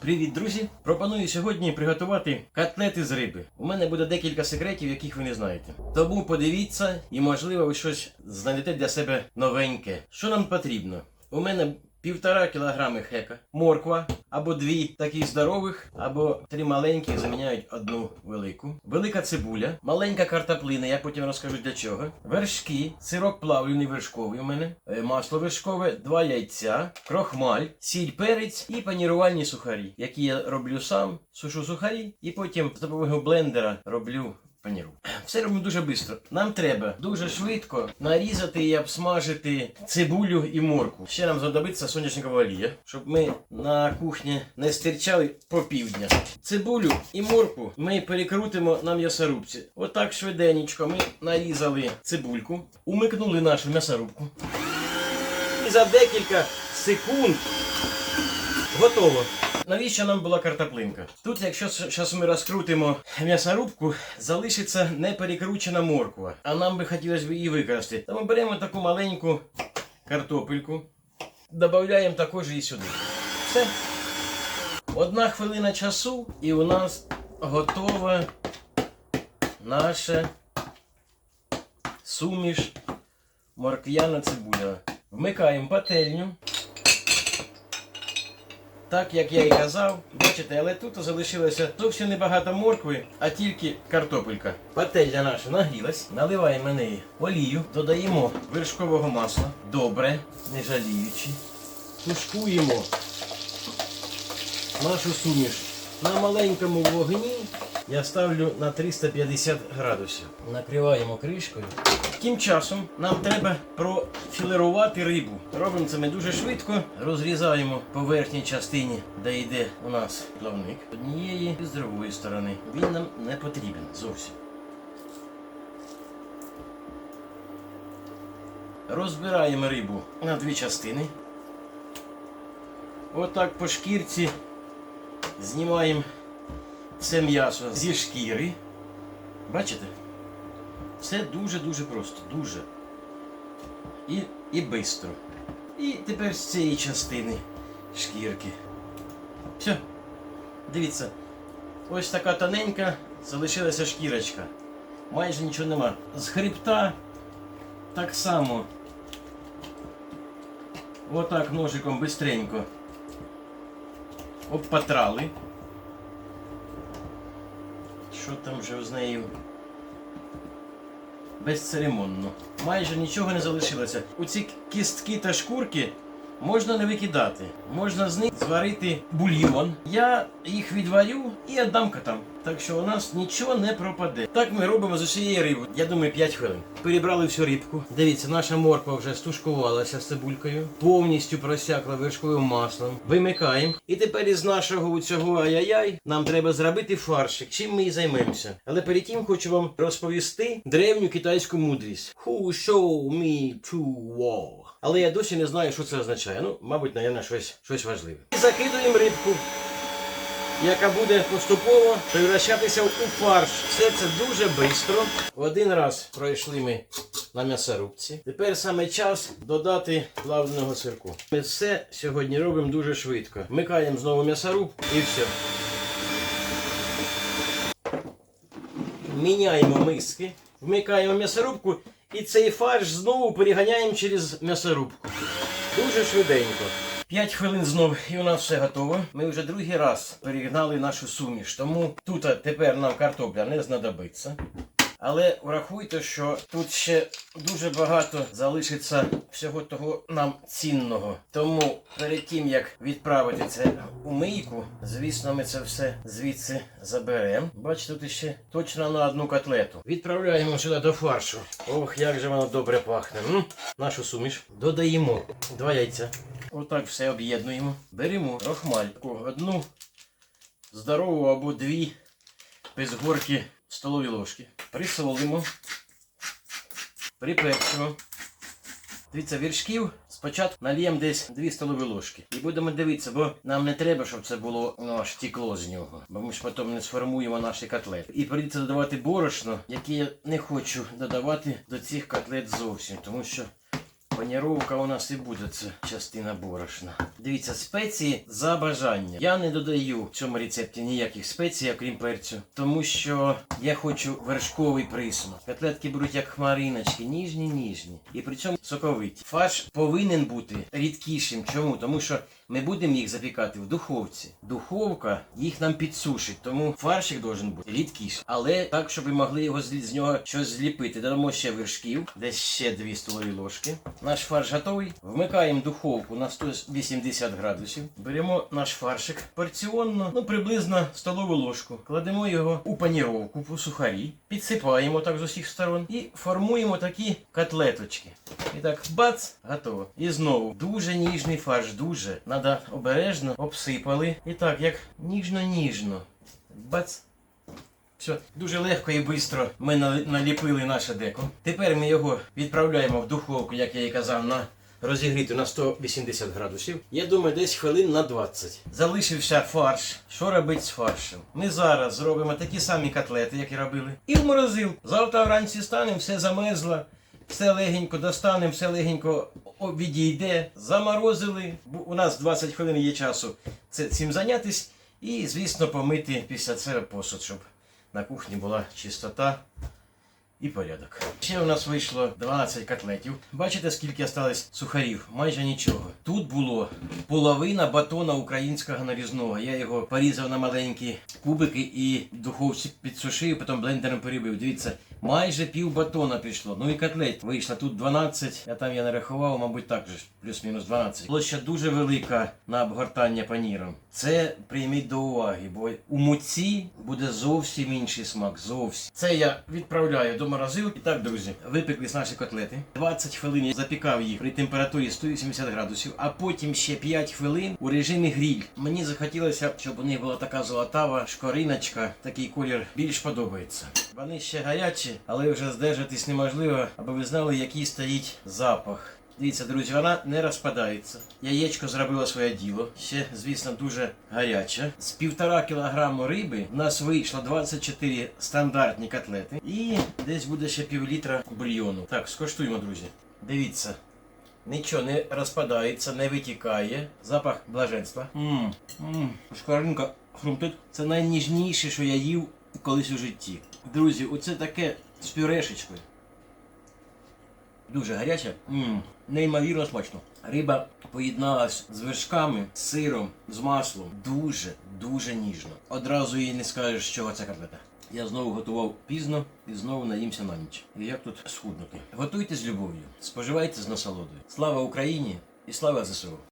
Привіт, друзі! Пропоную сьогодні приготувати котлети з риби. У мене буде декілька секретів, яких ви не знаєте. Тому подивіться і, можливо, ви щось знайдете для себе новеньке. Що нам потрібно? У мене півтора кілограми хека, морква або дві такі здорових, або три маленьких заміняють одну велику. Велика цибуля, маленька картоплина, я потім розкажу для чого. Вершки, сирок плавлений вершковий у мене, е, масло вершкове, два яйця, крохмаль, сіль, перець і панірувальні сухарі, які я роблю сам, сушу сухарі, і потім з допомогою блендера роблю паніру. Все робимо дуже швидко. Нам треба дуже швидко нарізати і обсмажити цибулю і морку. Ще нам знадобиться соняшникова олія, щоб ми на кухні не стирчали по півдня. Цибулю і морку ми перекрутимо на м'ясорубці. Отак швиденечко ми нарізали цибульку, умикнули нашу м'ясорубку. І за декілька секунд готово. Навіщо нам була картоплинка? Тут, якщо зараз ми розкрутимо м'ясорубку, залишиться не перекручена морква, а нам би хотілося б її використати. Тому беремо таку маленьку картопельку, додаємо також її сюди. Все. Одна хвилина часу, і у нас готова наша суміш морквяна цибуля. Вмикаємо пательню. Так як я і казав, бачите, але тут залишилося зовсім небагато моркви, а тільки картопелька. Пательня наша нагрілась, наливаємо на неї олію, додаємо вершкового масла, добре, не жаліючи. Тушкуємо нашу суміш на маленькому вогні. Я ставлю на 350 градусів. Накриваємо кришкою. Тим часом нам треба профілерувати рибу. Робимо це ми дуже швидко. Розрізаємо по верхній частині, де йде у нас плавник. Однієї і з другої сторони. Він нам не потрібен зовсім. Розбираємо рибу на дві частини. Отак по шкірці знімаємо це м'ясо зі шкіри. Бачите? Все дуже-дуже просто, дуже. І, і бистро. І тепер з цієї частини шкірки. Все. Дивіться. Ось така тоненька залишилася шкірочка. Майже нічого нема. З хребта так само. Отак ножиком бистренько. Обпатрали. Що там вже з нею? Безцеремонно. Майже нічого не залишилося. У ці кістки та шкурки можна не викидати. Можна з них зварити бульйон. Я їх відварю і віддам котам. Так що у нас нічого не пропаде. Так ми робимо з усієї риби. Я думаю, 5 хвилин. Перебрали всю рибку. Дивіться, наша морква вже стушкувалася з цибулькою, повністю просякла вершковим маслом. Вимикаємо. І тепер із нашого цього ай-яй-яй нам треба зробити фаршик. Чим ми і займемося. Але перед тим хочу вам розповісти древню китайську мудрість. Who show me to war? Але я досі не знаю, що це означає. Ну, мабуть, наверное, щось, щось важливе. Закидуємо рибку яка буде поступово превращатися у фарш. Все це дуже швидко. Один раз пройшли ми на м'ясорубці. Тепер саме час додати плавленого сирку. Ми все сьогодні робимо дуже швидко. Вмикаємо знову м'ясорубку і все. Міняємо миски, вмикаємо м'ясорубку і цей фарш знову переганяємо через м'ясорубку. Дуже швиденько. 5 хвилин знов і у нас все готово. Ми вже другий раз перегнали нашу суміш, тому тут тепер нам картопля не знадобиться. Але врахуйте, що тут ще дуже багато залишиться всього того нам цінного. Тому перед тим як відправити це у мийку, звісно, ми це все звідси заберемо. Бачите, тут ще точно на одну котлету. Відправляємо сюди до фаршу. Ох, як же воно добре пахне. М? Нашу суміш додаємо два яйця. Отак все об'єднуємо. Беремо рохмаль. Таку Одну здорову або дві без горки столові ложки. Присолимо. Приперчимо. Дивіться, віршків спочатку нальємо десь 2 столові ложки. І будемо дивитися, бо нам не треба, щоб це було ну, аж тікло з нього. Бо ми ж потім не сформуємо наші котлети. І прийдеться додавати борошно, яке я не хочу додавати до цих котлет зовсім. Тому що Паніровка у нас і буде це частина борошна. Дивіться, спеції за бажання. Я не додаю в цьому рецепті ніяких спецій, окрім перцю, тому що я хочу вершковий присмак. Котлетки беруть як хмариночки, ніжні, ніжні. І при цьому соковиті. Фарш повинен бути рідкішим. Чому? Тому що ми будемо їх запікати в духовці. Духовка їх нам підсушить, тому фаршик должен бути рідкіший. Але так, щоб ви могли його з, нього щось зліпити. Додамо ще вершків, десь ще 2 столові ложки. Наш фарш готовий. Вмикаємо духовку на 180 градусів. Беремо наш фаршик порціонно, ну приблизно столову ложку. Кладемо його у паніровку у сухарі, підсипаємо так з усіх сторон і формуємо такі котлеточки. І так, бац, готово. І знову дуже ніжний фарш, дуже. Надо обережно обсипали. І так, як ніжно-ніжно. Бац. Все, дуже легко і швидко ми наліпили наше деко. Тепер ми його відправляємо в духовку, як я і казав, на розігріту на 180 градусів. Я думаю, десь хвилин на 20. Залишився фарш. Що робити з фаршем? Ми зараз зробимо такі самі котлети, як і робили. І в морозилку. Завтра вранці станемо, все замерзло. Все легенько достанемо, все легенько відійде. Заморозили. У нас 20 хвилин є часу цим зайнятись. І, звісно, помити після цього посуд, щоб на кухні була чистота і порядок. Ще у нас вийшло 12 котлетів. Бачите, скільки осталось сухарів? Майже нічого. Тут було половина батона українського нарізного. Я його порізав на маленькі кубики і в духовці підсушив, потім блендером перебив. Дивіться, майже пів батона пішло. Ну і котлет вийшло тут 12, а там я нарахував, мабуть, так же плюс-мінус 12. Площа дуже велика на обгортання паніром. Це прийміть до уваги, бо у муці буде зовсім інший смак. Зовсім. Це я відправляю до морозилки. Так, друзі, випеклись наші котлети. 20 хвилин я запікав їх при температурі 180 градусів, а потім ще 5 хвилин у режимі гріль. Мені захотілося, щоб у них була така золотава шкориночка, такий колір більш подобається. Вони ще гарячі, але вже здержатись неможливо, аби ви знали, який стоїть запах. Дивіться, друзі, вона не розпадається. Яєчко зробило своє діло. Ще, звісно, дуже гаряче. З півтора кілограму риби в нас вийшло 24 стандартні котлети. І десь буде ще пів літра бульйону. Так, скоштуємо, друзі. Дивіться. Нічого не розпадається, не витікає. Запах блаженства. Мм, мм, шкваринка хрумтить. Це найніжніше, що я їв колись у житті. Друзі, оце таке з пюрешечкою. Дуже гаряче, Мм, неймовірно смачно. Риба поєдналась з вершками, з сиром, з маслом. Дуже, дуже ніжно. Одразу їй не скажеш, чого ця котлета. Я знову готував пізно і знову наїмся на ніч. І як тут схуднути? Готуйте з любов'ю, споживайте з насолодою. Слава Україні і слава ЗСУ!